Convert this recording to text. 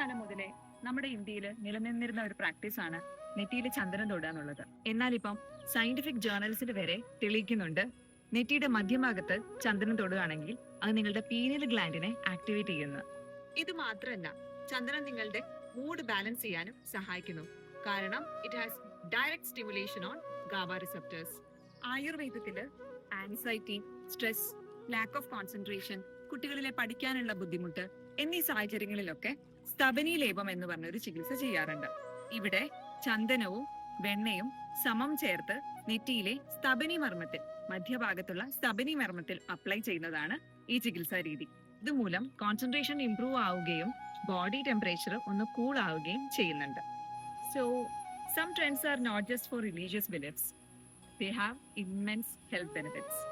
പണ്ടുകാലം മുതലേ നമ്മുടെ ഇന്ത്യയിൽ നിലനിന്നിരുന്ന ഒരു പ്രാക്ടീസാണ് നെറ്റിയിൽ ചന്ദനം തൊടുക എന്നുള്ളത്. എന്നാൽ ഇപ്പം സയന്റിഫിക് ജേർണൽസിൽ വരെ തെളിയിക്കുന്നുണ്ട് നെറ്റിയുടെ മധ്യഭാഗത്ത് ചന്ദനം തൊടുകയാണെങ്കിൽ അത് നിങ്ങളുടെ പീനിയൽ ഗ്ലാൻഡിനെ ആക്ടിവേറ്റ് ചെയ്യുന്നു. ഇത് മാത്രമല്ല ചന്ദനം നിങ്ങളുടെ മൂഡ് ബാലൻസ് ചെയ്യാനും സഹായിക്കുന്നു. കാരണം it has direct stimulation on GABA receptors ആയുർവേദത്തിൽ anxiety stress lack of concentration കുട്ടികളിലെ പഠിക്കാനുള്ള ബുദ്ധിമുട്ട് എന്നീ സാഹചര്യങ്ങളിലൊക്കെ സ്തബനി ലേപം എന്ന് പറഞ്ഞൊരു ചികിത്സ ചെയ്യാറുണ്ട്. ഇവിടെ ചന്ദനവും വെണ്ണയും സമം ചേർത്ത് നെറ്റിയിലെ സ്തബനി മർമ്മത്തിൽ മധ്യഭാഗത്തുള്ള സ്തബനി മർമ്മത്തിൽ അപ്ലൈ ചെയ്യുന്നതാണ് ഈ ചികിത്സാ രീതി. ഇതുമൂലം കോൺസെൻട്രേഷൻ ഇംപ്രൂവ് ആവുകയും ബോഡി ടെമ്പറേച്ചർ ഒന്ന് കൂൾ ആവുകയും ചെയ്യുന്നുണ്ട്. So some trends are not just for religious beliefs they have immense health benefits